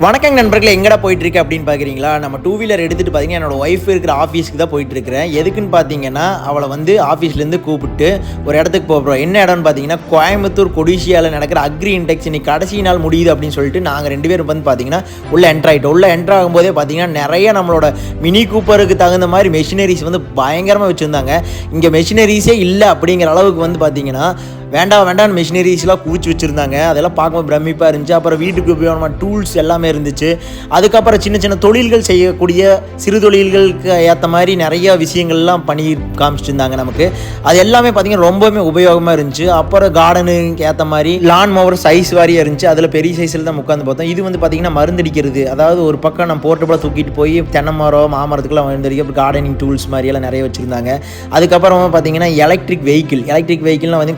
வணக்கம் நண்பர்களே எங்கடா போயிட்டு இருக்கு அப்படின்னு பார்க்குறீங்களா நம்ம டூ வீலர் எடுத்துகிட்டு பார்த்தீங்கன்னா என்னோட ஒய்ஃப் இருக்கிற ஆஃபீஸ்க்கு தான் போயிட்டு இருக்கிறேன் எதுக்குன்னு பார்த்தீங்கன்னா அவளை வந்து ஆஃபீஸ்லேருந்து கூப்பிட்டு ஒரு இடத்துக்கு போகிறோம் என்ன இடம்னு பார்த்தீங்கன்னா கோயம்புத்தூர் கொடிசியாவில் நடக்கிற அக்ரி இண்டெக்ஸ் இன்னைக்கு கடைசி நாள் முடியுது அப்படின்னு சொல்லிட்டு நாங்கள் ரெண்டு பேரும் வந்து பார்த்தீங்கன்னா உள்ள என்ட்ரு ஆகிட்டோம் உள்ள என்ட்ரு ஆகும்போதே பார்த்தீங்கன்னா நிறைய நம்மளோட மினி கூப்பருக்கு தகுந்த மாதிரி மெஷினரிஸ் வந்து பயங்கரமாக வச்சுருந்தாங்க. இங்கே மெஷினரிஸே இல்லை அப்படிங்கிற அளவுக்கு வந்து பார்த்தீங்கன்னா வேண்டாம் வேண்டாம் மிஷினரிஸ்லாம் குவிச்சு வச்சுருந்தாங்க. அதெல்லாம் பார்க்கும்போது பிரமிப்பாக இருந்துச்சு. அப்புறம் வீட்டுக்கு உபயோகமான டூல்ஸ் எல்லாமே இருந்துச்சு. அதுக்கப்புறம் சின்ன சின்ன தொழில்கள் செய்யக்கூடிய சிறு தொழில்களுக்கு ஏற்ற மாதிரி நிறைய விஷயங்கள்லாம் பண்ணி காமிச்சிருந்தாங்க நமக்கு. அது எல்லாமே பார்த்திங்கன்னா ரொம்பவுமே உபயோகமாக இருந்துச்சு. அப்புறம் கார்டனுக்கு ஏற்ற மாதிரி லான் மோவர் சைஸ் வாரியாக இருந்துச்சு. அதில் பெரிய சைஸில் தான் உட்காந்து பார்த்தோம். இது வந்து பார்த்திங்கன்னா மருந்தடிக்கிறது அதாவது ஒரு பக்கம் நம்ம போர்ட்டபுளாக தூக்கிட்டு போய் தென்னை மரம் மாமரத்துக்குலாம் மருந்தடிக்க கார்டனிங் டூல்ஸ் மாதிரியெல்லாம் நிறைய வச்சுருந்தாங்க. அதுக்கப்புறமா பார்த்தீங்கன்னா எலக்ட்ரிக் வெஹிக்கிள் எலக்ட்ரிக் வெஹிக்கிள்லாம் வந்து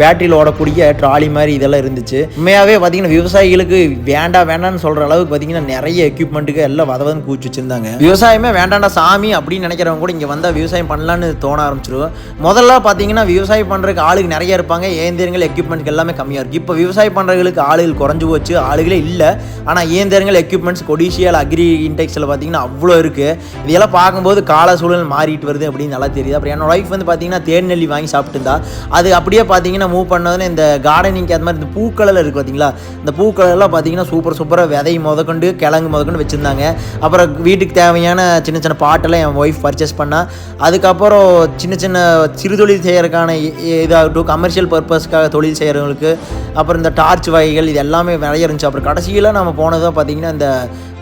பேட்டரியில் ஓடக்கூடிய ட்ராலி மாதிரி இதெல்லாம் இருந்துச்சு. உண்மையாகவே பார்த்தீங்கன்னா விவசாயிகளுக்கு வேண்டாம் வேண்டாம்னு சொல்கிற அளவுக்கு பார்த்தீங்கன்னா நிறைய எக்யூப்மெண்ட்டுக்கு எல்லாம் வதவதன்னு கூச்சி வச்சுருந்தாங்க. விவசாயமே வேண்டாண்டா சாமி அப்படின்னு நினைக்கிறவங்க கூட இங்கே வந்தால் விவசாயம் பண்ணலான்னு தோண ஆரம்பிச்சிருவோம் முதல்ல பார்த்தீங்கன்னா விவசாயம் பண்ணுறதுக்கு ஆளுங்க நிறைய இருப்பாங்க. இயந்திரங்கள் எக்யூப்மெண்ட்ஸ் எல்லாமே கம்மியாக இருக்குது இப்போ விவசாயம் பண்ணுறவங்களுக்கு ஆளுகள் குறைஞ்சு போச்சு ஆளுகளே இல்லை. ஆனால் இயந்திரங்கள் எக்யூப்மெண்ட்ஸ் கொடிஷியல் அக்ரி இன்டெக்ஸில் பார்த்தீங்கன்னா அவ்வளோ இருக்குது இதெல்லாம் பார்க்கும்போது கால சூழல் மாறிட்டு வருது அப்படின்னு நல்லா தெரியுது. அப்புறம் என்னோட ஒய்ஃப் வந்து பார்த்தீங்கன்னா தேர்நெல்லி வாங்கி சாப்பிட்டு இருந்தா அது அப்படியே பார்த்தீங்கன்னா மூவ் பண்ணதுன்னு இந்த கார்டனிங்க்கு அது மாதிரி இந்த பூக்கலர் இருக்குது பார்த்தீங்களா இந்த பூக்கலர்லாம் பார்த்தீங்கன்னா சூப்பர் சூப்பராக விதை முதக்கொண்டு கிழங்கு முதக்கொண்டு வச்சுருந்தாங்க. அப்புறம் வீட்டுக்கு தேவையான சின்ன சின்ன பாட்டெல்லாம் என் ஒய்ஃப் பர்ச்சேஸ் பண்ணால் அதுக்கப்புறம் சின்ன சின்ன சிறு தொழில் செய்யறதுக்கான இதாகட்டும் கமர்ஷியல் பர்பஸ்க்காக தொழில் செய்கிறவங்களுக்கு அப்புறம் இந்த டார்ச் வகைகள் இது எல்லாமே நிறைய இருந்துச்சு. அப்புறம் கடைசியில் நம்ம போனதாக பார்த்தீங்கன்னா இந்த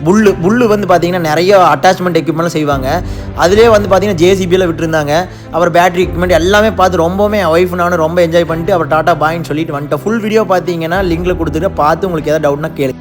புல்லு புல்லு வந்து பார்த்தீங்கன்னா நிறைய அட்டாச்மெண்ட் எக்யூப்மெண்ட்லாம் செய்வாங்க. அதிலே வந்து பார்த்தீங்கன்னா ஜேசிபியில் விட்டுருந்தாங்க. அப்புறம் பேட்டரி எக்யூப்மெண்ட் எல்லாமே பார்த்து ரொம்பவுமே ஒய்ஃப் நானும் ரொம்ப என்ஜாய் பண்ணிட்டு அப்புறம் டாட்டா பாயின்னு சொல்லிட்டு வந்துட்டேன் ஃபுல் வீடியோ பார்த்தீங்கன்னா லிங்கில் கொடுத்துட்டு பார்த்து உங்களுக்கு ஏதாவது டவுட்னா கேளு